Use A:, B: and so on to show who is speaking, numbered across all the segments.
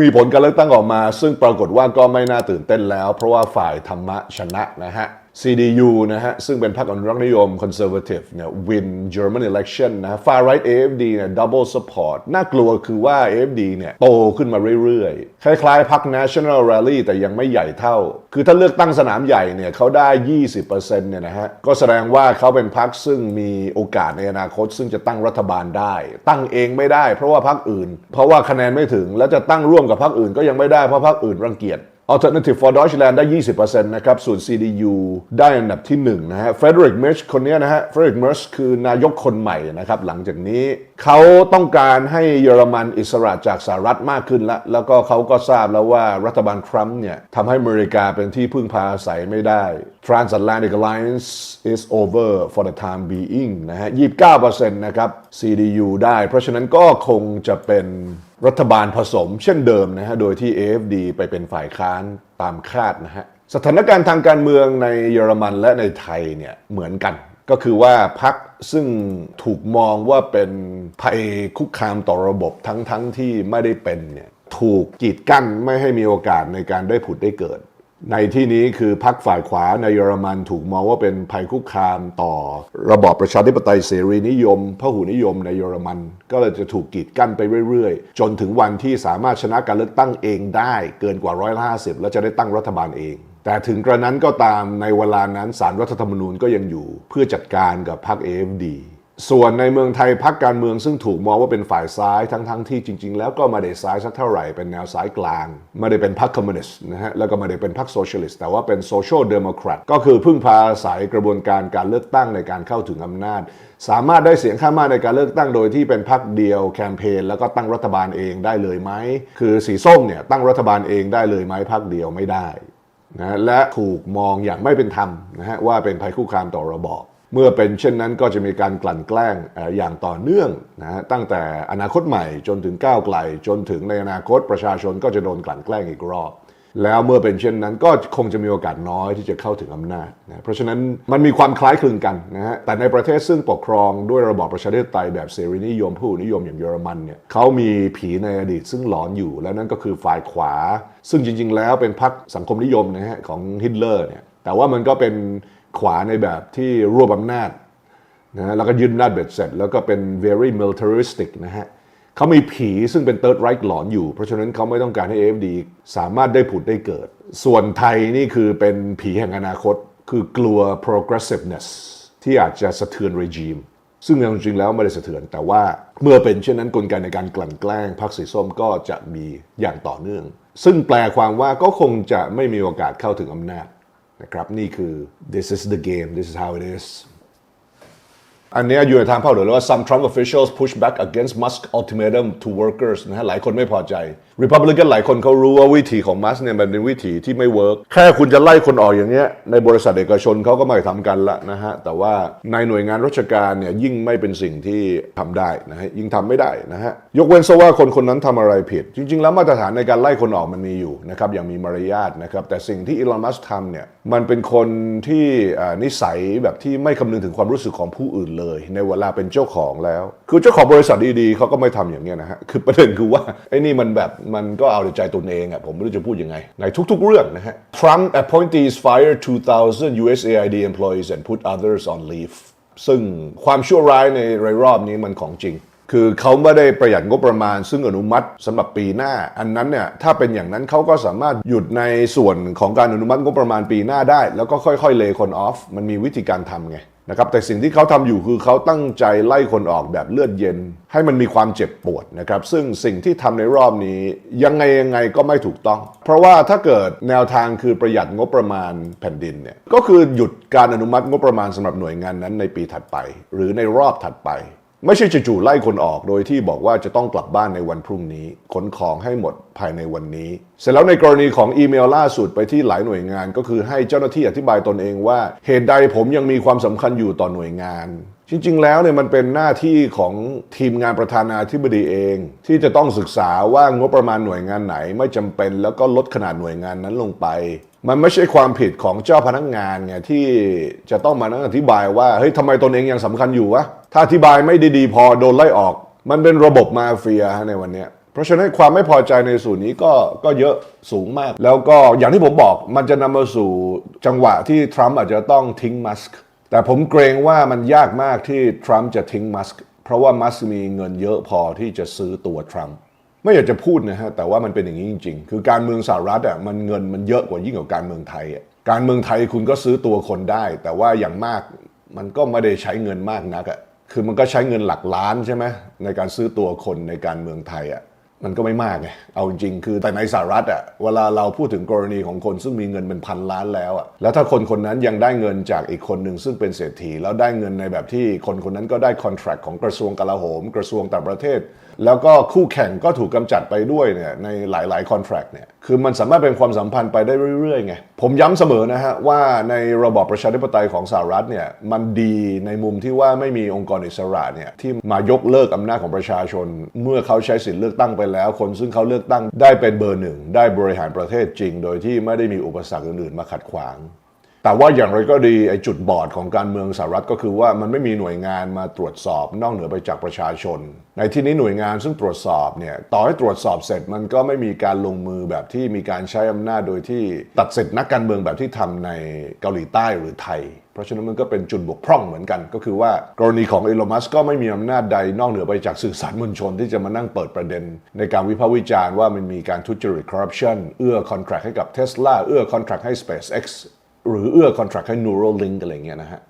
A: มีผลการเลือกตั้งออกมา ซึ่งปรากฏว่าก็ไม่น่าตื่นเต้นแล้ว เพราะว่าฝ่ายธรรมะชนะนะฮะ CDU นะฮะซึ่งเป็นพรรคอนุรักษนิยม conservative เนี่ย win German election นะฮะ far right AFD เนี่ย double support น่ากลัวคือว่า AFD เนี่ยโตขึ้นมาเรื่อยๆ คล้ายๆพรรค National Rally แต่ยังไม่ใหญ่เท่า คือถ้าเลือกตั้งสนามใหญ่เนี่ยเขาได้ 20%เนี่ยนะฮะ ก็แสดงว่าเขาเป็นพรรคซึ่งมีโอกาสในอนาคต ซึ่งจะตั้งรัฐบาลได้ ตั้งเองไม่ได้เพราะว่าพรรคอื่น เพราะว่าคะแนนไม่ถึงแล้วจะตั้งร่วมกับพรรคอื่นก็ยังไม่ได้เพราะพรรคอื่นรังเกียจ Alternative for Deutschland ได้ 20%นะครับ ส่วน CDU ได้อันดับที่1นะฮะ Frederick Merz คนเนี้ยนะฮะ Frederick Merz คือนายกคนใหม่นะครับ หลังจากนี้เขาต้องการให้เยอรมันอิสระจากสหรัฐมากขึ้นละแล้วก็เขาก็ทราบแล้วว่ารัฐบาลทรัมป์เนี่ยทำให้อเมริกาเป็นที่พึ่งพาอาศัยไม่ได้ Transatlantic Alliance is over for the time being นะฮะ 29%นะครับ CDU ได้ เพราะฉะนั้นก็คงจะเป็นรัฐบาลผสมเช่นเดิมนะฮะ โดยที่ AFD ไปเป็นฝ่ายค้านตามคาดนะฮะ สถานการณ์ทางการเมืองในเยอรมันและในไทยเนี่ยเหมือนกัน ก็คือว่าพัก ซึ่งถูกมองว่าเป็นภัยคุกคามต่อระบบทั้งๆทที่ไม่ได้เป็นเนี่ยถูกกีดกั้นไม่ให้มีโอกาสในการได้ผุดได้เกิด ในที่นี้คือพรรคฝ่ายขวาในเยอรมันถูกมองว่าเป็นภัยคุกคามต่อ ระบอบประชาธิปไตยเสรีนิยมพหุนิยมในเยอรมัน ก็เลยจะถูกกีดกั้นไปเรื่อยๆ จนถึงวันที่สามารถชนะการเลือกตั้งเองได้เกินกว่าร้อยละห้าสิบแล้วจะได้ตั้งรัฐบาลเอง แต่ถึงกระนั้นก็ตามในเวลานั้นสารรัฐธรรมนูญก็ยังอยู่ เพื่อจัดการกับพรรค AFD ส่วนในเมืองไทยพรรคการเมืองซึ่งถูกมองว่าเป็นฝ่ายซ้ายทั้งๆทที่จริง ๆ แล้วก็ไม่ได้ซ้ายสักเท่าไหร่เป็นแนวซ้ายกลางไม่ได้เป็นพรรคคอมมิวนิสต์นะฮะแล้วก็ไม่ได้เป็นพรรคโซเชียลิสต์แต่ว่าเป็นโซเชียลเดโมแครตก็คือพึ่งพาอาศัยกระบวนการการเลือกตั้งในการเข้าถึงอำนาจ สามารถได้เสียงข้างมากในการเลือกตั้งโดยที่เป็นพรรคเดียวแคมเปญแล้วก็ตั้งรัฐบาลเองได้เลยไหมคือสีส้มเนี่ยตั้งรัฐบาลเองได้เลยไหมพรรคเดียวไม่ได้ นะและถูกมองอย่างไม่เป็นธรรมนะฮะว่าเป็นภัยคุกคามต่อระบอบเมื่อเป็นเช่นนั้นก็จะมีการกลั่นแกล้งเอ่ออย่างต่อเนื่องนะฮะตั้งแต่อนาคตใหม่จนถึงก้าวไกลจนถึงในอนาคตประชาชนก็จะโดนกลั่นแกล้งอีกรอบ แล้วเมื่อเป็นเช่นนั้นก็คงจะมีโอกาสน้อยที่จะเข้าถึงอำนาจนะเพราะฉะนั้นมันมีความคล้ายคลึงกันนะฮะแต่ในประเทศซึ่งปกครองด้วยระบอบประชาธิปไตยแบบเสรีนิยมผู้นิยมอย่างเยอรมันเนี่ยเขามีผีในอดีตซึ่งหลอนอยู่ แล้วนั่นก็คือฝ่ายขวา ซึ่งจริง ๆ แล้วเป็นพรรคสังคมนิยมนะฮะของฮิตเลอร์เนี่ยแต่ว่ามันก็เป็นขวาในแบบที่รวบอำนาจนะฮะแล้วก็ยึดอำนาจเบ็ดเสร็จ แล้วก็เป็น very militaristic นะฮะ เขามีผีซึ่งเป็น third right หลอนอยู่ เพราะฉะนั้นเขาไม่ต้องการให้ AFD สามารถได้ผุดได้เกิด ส่วนไทยนี่คือเป็นผีแห่งอนาคต คือกลัว progressiveness ที่อาจจะสะเทือน regime ซึ่งจริงๆแล้วไม่ได้สะเทือน แต่ว่าเมื่อเป็นเช่นนั้นกลไกในการกลั่นแกล้งพรรคสีส้มก็จะมีอย่างต่อเนื่อง ซึ่งแปลความว่าก็คงจะไม่มีโอกาสเข้าถึงอำนาจนะครับนี่คือ this is the game this is how it is อันนี้อยู่ในทางภาเหนือเลยว่า some Trump officials push back against Musk ultimatum to workers นะฮะหลายคนไม่พอใจ Republican หลายคนเขารู้ว่าวิธีของ Musk เนี่ยมันเป็นวิธีที่ไม่เวิร์กแค่คุณจะไล่คนออกอย่างเงี้ยในบริษัทเอกชนเขาก็ไม่ทำกันละนะฮะ แต่ว่าในหน่วยงานราชการเนี่ยยิ่งไม่เป็นสิ่งที่ทำได้นะฮะยิ่งทำไม่ได้นะฮะ ยกเว้นซะว่าคนคนนั้นทำอะไรผิด จริง ๆ แล้วมาตรฐานในการไล่คนออกมันมีอยู่นะครับอย่างมีมารยาทนะครับแต่สิ่งที่อีลอนมัสทำเนี่ยมันเป็นคนที่นิสัยแบบที่ไม่คำนึงถึงความรู้สึกของผู้อื่นเลยในเวลาเป็นเจ้าของแล้ว คือเจ้าของบริษัทดีๆเขาก็ไม่ทำอย่างเงี้ยนะฮะคือประเด็นคือว่าไอ้นี่มันแบบมันก็เอาใจตนเองอะผมไม่รู้จะพูดยังไง ในทุกๆเรื่องนะฮะ Trump appointees fire 2,000 USAID employees and put others on leave ซึ่งความชั่วร้ายในรายรอบนี้มันของจริง คือเขาไม่ได้ประหยัดงบประมาณ ซึ่งอนุมัติสำหรับปีหน้า อันนั้นเนี่ยถ้าเป็นอย่างนั้นเขาก็สามารถหยุดในส่วนของการอนุมัติงบประมาณปีหน้าได้ แล้วก็ค่อยๆ เลคนออฟ มันมีวิธีการทำไง นะครับแต่สิ่งที่เขาทำอยู่คือเขาตั้งใจไล่คนออกแบบเลือดเย็น ให้มันมีความเจ็บปวดนะครับซึ่งสิ่งที่ทำในรอบนี้ยังไงยังไงก็ไม่ถูกต้อง เพราะว่าถ้าเกิดแนวทางคือประหยัดงบประมาณแผ่นดินเนี่ยก็คือหยุดการอนุมัติงบประมาณสำหรับหน่วยงานนั้นในปีถัดไป หรือในรอบถัดไป ไม่ใช่จู่ๆไล่คนออกโดยที่บอกว่าจะต้องกลับบ้านในวันพรุ่งนี้ขนของให้หมดภายในวันนี้ เสร็จแล้วในกรณีของอีเมลล่าสุดไปที่หลายหน่วยงาน ก็คือให้เจ้าหน้าที่อธิบายตนเองว่า เหตุใดผมยังมีความสำคัญอยู่ต่อหน่วยงาน จริง ๆ แล้วเนี่ยมันเป็นหน้าที่ของทีมงานประธานาธิบดีเอง ที่จะต้องศึกษาว่างบประมาณหน่วยงานไหนไม่จำเป็น แล้วก็ลดขนาดหน่วยงานนั้นลงไปมันไม่ใช่ความผิดของเจ้าพนักงานไงที่จะต้องมานั่งอธิบายว่าเฮ้ยทำไมตนเองยังสำคัญอยู่วะ ถ้าอธิบายไม่ดีๆพอโดนไล่ออก มันเป็นระบบมาเฟียในวันนี้เพราะฉะนั้นความไม่พอใจในส่วนนี้ก็ก็เยอะสูงมาก แล้วก็อย่างที่ผมบอกมันจะนำมาสู่จังหวะที่ทรัมป์อาจจะต้องทิ้งมัสก์แต่ผมเกรงว่ามันยากมากที่ทรัมป์จะทิ้งมัสก์เพราะว่ามัสก์มีเงินเยอะพอที่จะซื้อตัวทรัมป์ไม่อยากจะพูดนะฮะแต่ว่ามันเป็นอย่างนี้จริง ๆ คือการเมืองสหรัฐอะมันเงินมันเยอะกว่ายิ่งกว่าการเมืองไทยอะการเมืองไทยคุณก็ซื้อตัวคนได้ แต่ว่าอย่างมากมันก็ไม่ได้ใช้เงินมากนักอะ คือมันก็ใช้เงินหลักล้านใช่ไหมในการซื้อตัวคนในการเมืองไทยอะมันก็ไม่มากไงเอาจริงคือแต่ในสหรัฐอะเวลาเราพูดถึงกรณีของคนซึ่งมีเงินเป็นพันล้านแล้วอะแล้วถ้าคนคนนั้นยังได้เงินจากอีกคนหนึ่งซึ่งเป็นเศรษฐี แล้วได้เงินในแบบที่คนคนนั้นก็ได้คอนแทรคของกระทรวงกลาโหม กระทรวงต่างประเทศ แล้วก็คู่แข่งก็ถูกกำจัดไปด้วยเนี่ยในหลายๆคอนแทรคเนี่ยคือมันสามารถเป็นความสัมพันธ์ไปได้เรื่อยๆไงผมย้ำเสมอนะฮะว่าในระบอบประชาธิปไตยของสหรัฐเนี่ยมันดีในมุมที่ว่าไม่มีองค์กรอิสระเนี่ยที่มายกเลิกอำนาจของประชาชน เมื่อเขาใช้สิทธิเลือกตั้งไปแล้ว คนซึ่งเขาเลือกตั้งได้เป็นเบอร์หนึ่งได้บริหารประเทศจริง โดยที่ไม่ได้มีอุปสรรคอื่นๆมาขัดขวาง แต่ว่าอย่างไรก็ดีไอ้จุดบอดของการเมืองสหรัฐก็คือว่ามันไม่มีหน่วยงานมาตรวจสอบนอกเหนือไปจากประชาชน ในที่นี้หน่วยงานซึ่งตรวจสอบเนี่ยต่อให้ตรวจสอบเสร็จมันก็ไม่มีการลงมือแบบที่มีการใช้อำนาจโดยที่ตัดสิทธินักการเมืองแบบที่ทำในเกาหลีใต้หรือไทย เพราะฉะนั้นมันก็เป็นจุดบกพร่องเหมือนกัน ก็คือว่ากรณีของอีลมัสก็ไม่มีอำนาจใดนอกเหนือไปจากสื่อสารมวลชนที่จะมานั่งเปิดประเด็น ในการวิพากษ์วิจารณ์ว่ามันมีการทุจริตคอร์รัปชันเอื้อคอนแทรคให้กับเทสลาเอื้อคอนแทรคให้ SpaceX หรือเอื้อคอนแทรคให้ Neuralink อะไรเงี้ยนะฮะ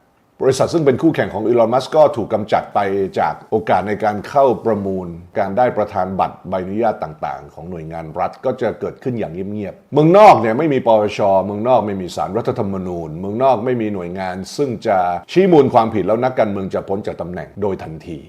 A: บริษัทซึ่งเป็นคู่แข่งของอีลอน มัสก็ถูกกำจัดไปจากโอกาสในการเข้าประมูล การได้ประธานบัตรใบอนุญาตต่างๆ ของหน่วยงานรัฐก็จะเกิดขึ้นอย่างเงียบๆ เมืองนอกเนี่ยไม่มีปปช เมืองนอกไม่มีสารรัฐธรรมนูญ เมืองนอกไม่มีหน่วยงาน ซึ่งจะชี้มูลความผิดแล้วนักการเมืองจะพ้นจากตำแหน่งโดยทันที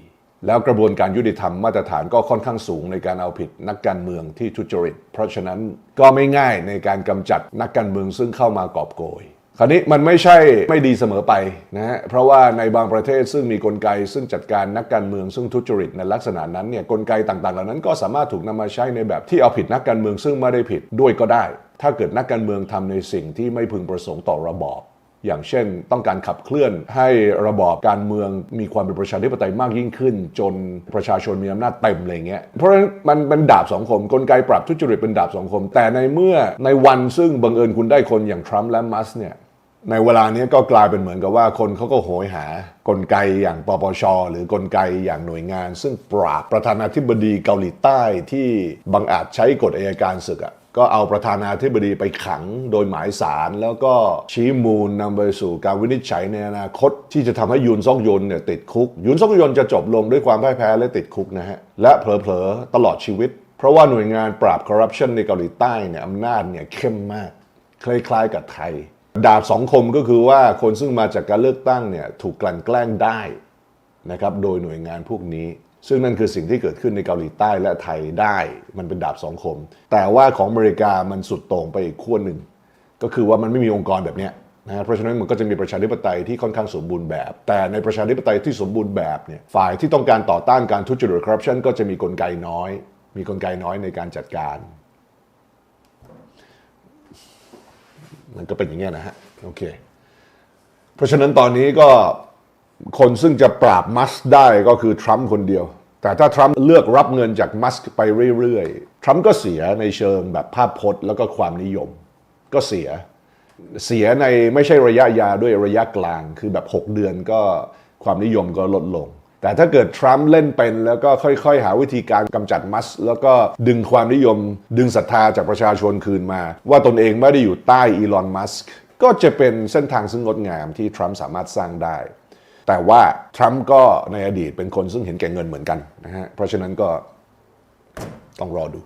A: แล้วกระบวนการยุติธรรมมาตรฐานก็ค่อนข้างสูงในการเอาผิดนักการเมืองที่ทุจริต เพราะฉะนั้นก็ไม่ง่ายในการกำจัดนักการเมืองซึ่งเข้ามากอบโกย คราวนี้มันไม่ใช่ไม่ดีเสมอไปนะฮะเพราะว่าในบางประเทศซึ่งมีกลไก ซึ่งจัดการนักการเมืองซึ่งทุจริตในลักษณะนั้นเนี่ยกลไกต่างๆเหล่านั้นก็สามารถถูกนำมาใช้ในแบบที่เอาผิดนักการเมืองซึ่งไม่ได้ผิดด้วยก็ได้ ถ้าเกิดนักการเมืองทำในสิ่งที่ไม่พึงประสงค์ต่อระบอบอย่างเช่น ต้องการขับเคลื่อนให้ระบอบการเมืองมีความเป็นประชาธิปไตยมากยิ่งขึ้น จนประชาชนมีอำนาจเต็มอะไรเงี้ยเพราะฉะนั้นมันเป็นดาบสองคมกลไกปรับทุจริตเป็นดาบสองคม แต่ในเมื่อในวันซึ่งบังเอิญคุณได้คนอย่างทรัมป์และมัสเนี่ย ในเวลานี้ก็กลายเป็นเหมือนกับว่าคนเขาก็โหยหากลไกอย่างปปช หรือกลไกอย่างหน่วยงาน ซึ่งปราบประธานาธิบดีเกาหลีใต้ที่บังอาจใช้กฎอัยการศึกอะก็เอาประธานาธิบดีไปขังโดยหมายสาร แล้วก็ชี้มูลนำไปสู่การวินิจฉัยในอนาคต ที่จะทำให้ยุนซอกยนเนี่ยติดคุก ยุนซอกยนจะจบลงด้วยความพ่ายแพ้และติดคุกนะฮะและเผลอๆตลอดชีวิต เพราะว่าหน่วยงานปราบคอร์รัปชันในเกาหลีใต้เนี่ยอำนาจเนี่ยเข้มมากคล้ายๆกับไทย ดาบสองคมก็คือว่าคนซึ่งมาจากการเลือกตั้งเนี่ยถูกกลั่นแกล้งได้นะครับโดยหน่วยงานพวกนี้ ซึ่งนั่นคือสิ่งที่เกิดขึ้นในเกาหลีใต้และไทยได้มันเป็นดาบสองคม แต่ว่าของอเมริกามันสุดโต่งไปอีกขั้วหนึ่ง ก็คือว่ามันไม่มีองค์กรแบบนี้นะเพราะฉะนั้นมันก็จะมีประชาธิปไตยที่ค่อนข้างสมบูรณ์แบบ แต่ในประชาธิปไตยที่สมบูรณ์แบบเนี่ยฝ่ายที่ต้องการต่อต้านการทุจริตคอร์รัปชันก็จะมีกลไกน้อย มีกลไกน้อยในการจัดการ มันก็เป็นอย่างเงี้ยนะฮะโอเคเพราะฉะนั้นตอนนี้ก็คนซึ่งจะปราบมัสได้ก็คือทรัมป์คนเดียว แต่ถ้าทรัมป์เลือกรับเงินจากมัสไปเรื่อยๆ ทรัมป์ก็เสียในเชิงแบบภาพพจน์แล้วก็ความนิยม ก็เสียเสียในไม่ใช่ระยะยาวด้วยระยะกลางคือแบบ 6 เดือนก็ความนิยมก็ลดลง แต่ถ้าเกิดทรัมป์เล่นเป็น แล้วก็ค่อยๆ หาวิธีการกำจัดมัสก์แล้วก็ดึงความนิยม ดึงศรัทธาจากประชาชนคืนมา ว่าตนเองไม่ได้อยู่ใต้อีลอนมัสก์ก็จะเป็นเส้นทางซึ่งงดงามที่ทรัมป์สามารถสร้างได้ แต่ว่าทรัมป์ก็ในอดีตเป็นคนซึ่งเห็นแก่เงินเหมือนกันนะฮะเพราะฉะนั้นก็ต้องรอดู